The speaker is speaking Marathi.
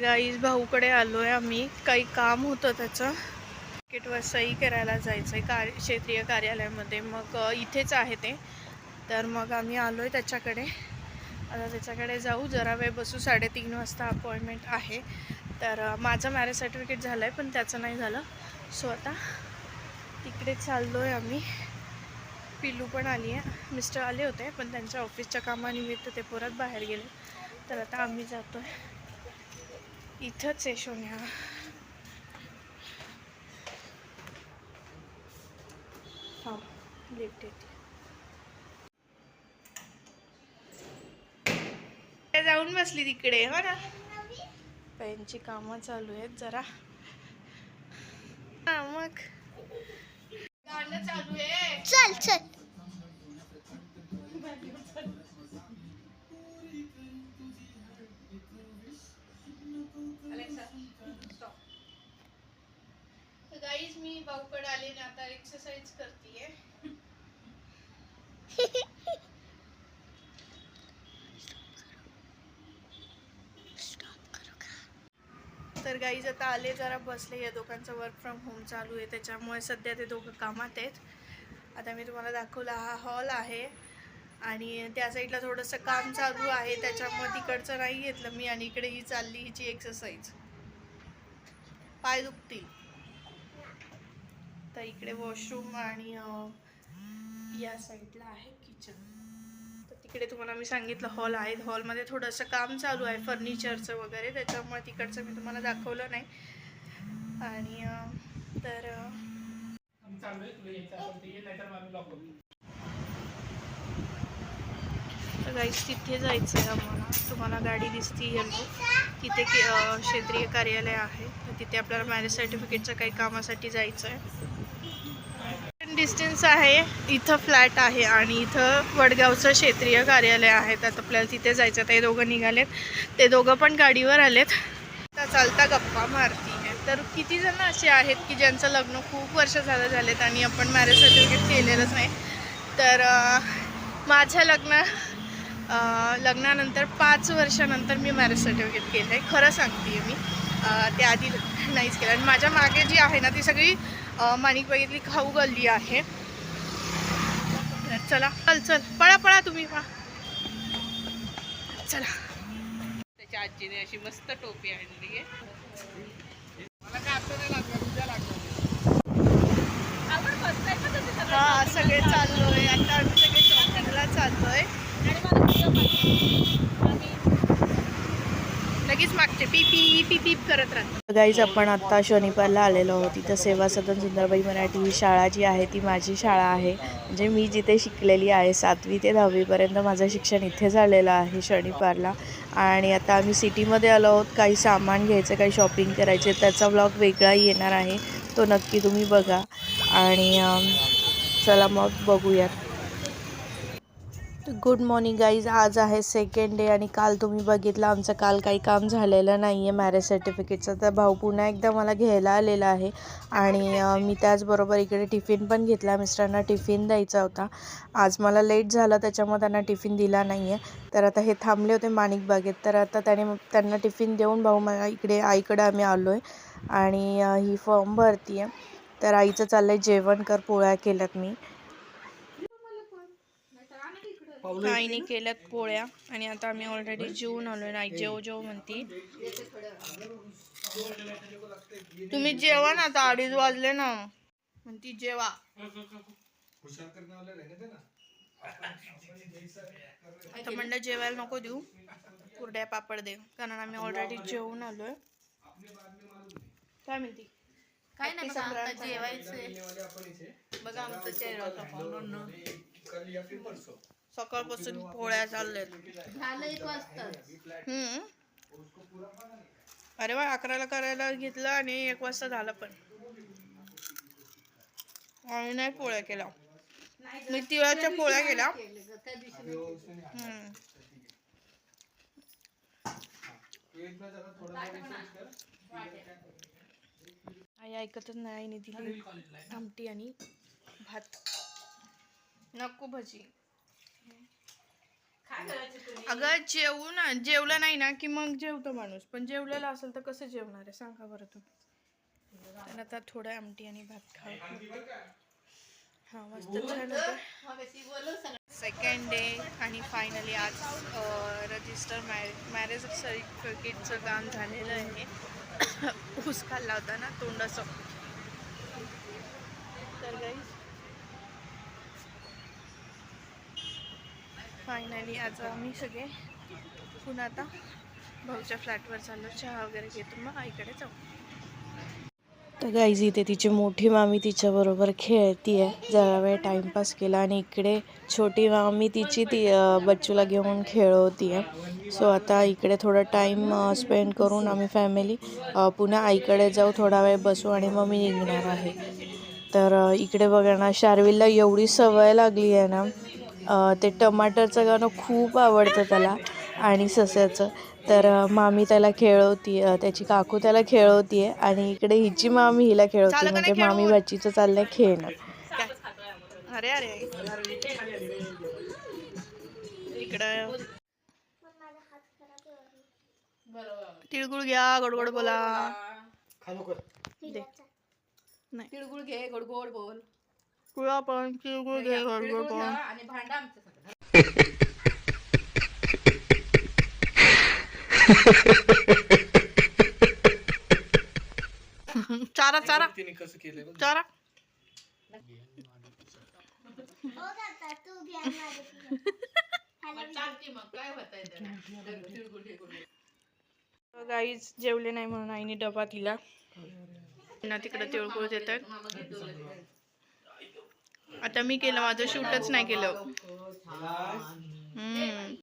गाईज भाऊकडे आलो आहे आम्ही. काही काम होतं त्याचं. तिकीटवर सही करायला जायचं आहे कार्य क्षेत्रीय कार्यालयामध्ये. मग इथेच आहे ते. तर मग आम्ही आलो आहे त्याच्याकडे. आता त्याच्याकडे जाऊ. जरा वेळ बसू. साडेतीन वाजता अपॉइंटमेंट आहे. तर माझं मॅरेज सर्टिफिकेट झालं आहे पण त्याचं नाही झालं. सो आता तिकडे चाललो आहे आम्ही. पिलू पण आली आहे मिस्टर आले होते पण त्यांच्या ऑफिसच्या कामानिमित्त ते परत बाहेर गेले. तर आता आम्ही जातो आहे इथंच आहे सोन्या. थांब लिफ्ट येते. जाऊन बसली तिकडे हो ना? त्यांची कामं चालू आहेत जरा. हा मग. गाणं चालू आहे. चल चल. मी भाऊकडे आले ना आता एक्सरसाइज करतेय. तर गाईज आता आले जरा बसले या दोघांचं वर्क फ्रॉम होम चालू आहे त्याच्यामुळे सध्या ते दोघं कामात आहेत. आता मी तुम्हाला दाखवला हा हॉल आहे आणि त्या साईडला थोडंसं काम चालू आहे त्याच्यामुळे तिकडचं नाही घेतलं मी आणि इकडे ही चालली हिची एक्सरसाइज पाय दुखतील. आता इकडे वॉशरूम आणि या साईडला आहे किचन. तर तिकडे तुम्हाला मी सांगितलं हॉल आहे हॉलमध्ये थोडंसं काम चालू आहे फर्निचरचं वगैरे. त्याच्यामुळे तिकडचं मी तुम्हाला दाखवलं नाही. आणि तर गाईस तिथे जायचं आहे आम्हाला. तुम्हाला गाडी दिसती येलो तिथे के क्षेत्रीय कार्यालय आहे. तर तिथे आपल्याला मॅरेज सर्टिफिकेटच्या काही कामासाठी जायचं आहे डिस्टन्स आहे इथं फ्लॅट आहे आणि इथं वडगावचं क्षेत्रीय कार्यालय आहे. तर आपल्याला तिथे जायचं ते दोघं निघालेत. ते दोघं पण गाडीवर आलेत. आता चालता गप्पा मारती आहे तर किती जण असे आहेत की ज्यांचं लग्न खूप वर्ष झालं झालेत आणि आपण मॅरेज सर्टिफिकेट केलेलंच नाही? तर माझ्या माझं लग्न लग्नानंतर पाच वर्षानंतर मी मॅरेज सर्टिफिकेट केलं आहे खरं सांगते मी. त्याआधी नाहीच केलं. आणि माझ्या मागे जी आहे ना ती सगळी अं, माणिकबाईतली खाऊ गल्ली आहे. चला चल चल पळा पळा तुम्ही पळा. चला. त्याच्या आजीने अशी मस्त टोपी आणली आहे. हा सगळे चाललोय. आता आम्ही सगळे शॉपिंगला चाललोय. म्हणजे लगेच मागचे पी करत राहतो गाईज आपण आता शनिवारला आलेलो आहोत. इथं सेवा सदन सुंदरबाई मराठी ही शाळा जी आहे ती माझी शाळा आहे. म्हणजे मी जिथे शिकलेली आहे सातवी ते दहावीपर्यंत माझं शिक्षण इथे झालेलं आहे शनिवारला. आणि आता आम्ही सिटीमध्ये आलो आहोत. काही सामान घ्यायचं काही शॉपिंग करायचे त्याचा ब्लॉग वेगळाही येणार आहे. तो नक्की तुम्ही बघा. आणि चला मग बघूयात. गुड मॉर्निंग गाईज आज आहे सेकंड डे आणि काल तुम्ही बघितलं आमचं काल काही काम झालेलं नाही आहे मॅरेज सर्टिफिकेटचं तर भाऊ पुन्हा एकदा मला घ्यायला आलेला आहे. आणि मी त्याचबरोबर इकडे टिफिन पण घेतला. मिस्टरांना टिफिन द्यायचा होता. आज मला लेट झालं त्याच्यामुळे त्यांना टिफिन दिला नाही आहे तर आता हे थांबले होते माणिक बागेत. तर आता त्याने त्यांना टिफिन देऊन भाऊ मला इकडे आईकडे आम्ही आलो आहे आणि ही फॉर्म भरती आहे तर आईचं चाललं आहे जेवण कर पोळ्या केल्यात मी. आईने केल्यात पोळ्या. आणि आता आम्ही ऑलरेडी जेवून आलोय आई जेव जेव म्हणती. तुम्ही जेवा ना आता अडीच वाजले ना. म्हणती जेवा. आता म्हणलं जेवायला नको देऊ. कुरड्या पापड दे. कारण आम्ही ऑलरेडी जेवून आलोय. काय म्हणती? काय नाही बघा आता संक्रांत जेवायचंय बघा आमचं चेहरा सकाळपासून पोळ्या चालल्यात झालं एक वाजता. हम्म. अरे वा अकराला करायला घेतलं आणि एक वाजता झालं पण. आणि नाही पोळ्या केल्या. मी तिळाच्या पोळ्या केल्या. दिवशी हम्म. ऐकतच नाही आईने दिली आमटी आणि भात. नको भजी. अगं जेवू ना जेवलं नाही ना की मग जेवतो माणूस. पण जेवलेला असेल तर कसं जेवणार आहे? सांगा बरं तुम्ही. तर आता थोडं आमटी आणि भात खाऊ. हा मस्त छान होतं. सेकंड डे आणि फायनली आज रजिस्टर मॅरे मॅरेज सर्टिफिकेटचं काम झालेलं आहे. ऊस खाल्ला होता ना तोंडाचं. तर गाईज फायनली आज आम्ही सगळे पुन्हा आता भाऊच्या फ्लॅटवर चाललो चहा वगैरे घेतो. मग आईकडे जाऊ. तर गाईज इथे तिची मोठी मामी तिच्याबरोबर खेळती आहे जरा वेळ टाईमपास केला आणि इकडे छोटी मामी तिची ती बच्चूला घेऊन खेळवती आहे सो आता इकडे थोडा टाईम स्पेंड करून आम्ही फॅमिली पुन्हा आईकडे जाऊ थोडा वेळ बसू आणि मग मी निघणार आहे. तर इकडे बघा ना शार्विलला एवढी सवय लागली आहे ना ते टमाटरचं गाणं खूप आवडतं त्याला आणि सस्याचं. तर मामी त्याला खेळवती त्याची काकू त्याला खेळवतीये आणि इकडे हिची मामी हिला खेळवते म्हणजे मामी? बच्चीचं चाललंय खेळणं. काय अरे अरे. इकडं. तिळगुळ घ्या गोड गोड बोला तिळगुळ घे गोड गोड बोल. तुळा पण तिळगुळ घे गोड गोड तिळगुळ बोल आणि भांडा आमचं चारा चारा चारा मग टाक मग काय होतंय त्याला? तिळगुळ घे, गोड गोड. गाईज जेवले नाही म्हणून आईने डबा दिला ना तिकडे तिळगुळ देतात. आता मी केलं माझं शूटच नाही केलं हम्म.